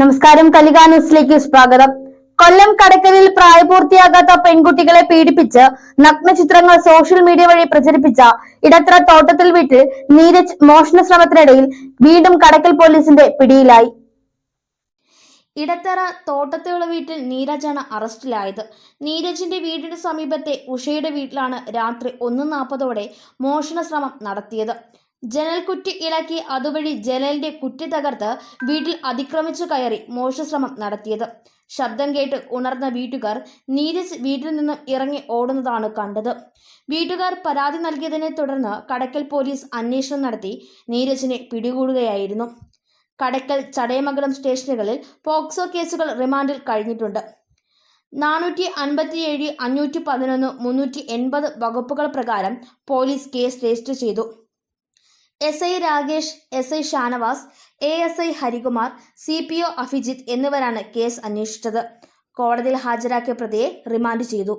നമസ്കാരം കലിക ന്യൂസിലേക്ക് സ്വാഗതം. കൊല്ലം കടക്കലിൽ പ്രായപൂർത്തിയാകാത്ത പെൺകുട്ടികളെ പീഡിപ്പിച്ച് നഗ്ന ചിത്രങ്ങൾ സോഷ്യൽ മീഡിയ വഴി പ്രചരിപ്പിച്ച ഇടത്ര തോട്ടത്തിൽ വീട്ടിൽ നീരജ് മോഷണ ശ്രമത്തിനിടയിൽ വീണ്ടും കടക്കൽ പോലീസിന്റെ പിടിയിലായി. ഇടത്തറ തോട്ടത്തുള്ള വീട്ടിൽ നീരജാണ് അറസ്റ്റിലായത്. നീരജിന്റെ വീടിന് സമീപത്തെ ഉഷയുടെ വീട്ടിലാണ് രാത്രി ഒന്ന് നാൽപ്പതോടെ മോഷണ ശ്രമം നടത്തിയത്. ജനൽക്കുറ്റി ഇളക്കി അതുവഴി ജനലിന്റെ കുറ്റി തകർത്ത് വീട്ടിൽ അതിക്രമിച്ചു കയറി മോശശ്രമം നടത്തിയത്. ശബ്ദം കേട്ട് ഉണർന്ന വീട്ടുകാർ നീരജ് വീട്ടിൽ നിന്നും ഇറങ്ങി ഓടുന്നതാണ് കണ്ടത്. വീട്ടുകാർ പരാതി നൽകിയതിനെ തുടർന്ന് കടക്കൽ പോലീസ് അന്വേഷണം നടത്തി നീരജിനെ പിടികൂടുകയായിരുന്നു. കടക്കൽ ചടയമംഗലം സ്റ്റേഷനുകളിൽ പോക്സോ കേസുകൾ റിമാൻഡിൽ കഴിഞ്ഞിട്ടുണ്ട്. നാനൂറ്റി അൻപത്തിയേഴ് അഞ്ഞൂറ്റി പതിനൊന്ന് മുന്നൂറ്റി എൺപത് വകുപ്പുകൾ പ്രകാരം പോലീസ് കേസ് രജിസ്റ്റർ ചെയ്തു. S I Rakesh S I Shanavas A S I Harikumar C P O Abhijith എന്നിവരാണ് കേസ് അന്വേഷിച്ചത്. കോടതിയിൽ ഹാജരാക്കിയ പ്രതിയെ റിമാൻഡ് ചെയ്തു.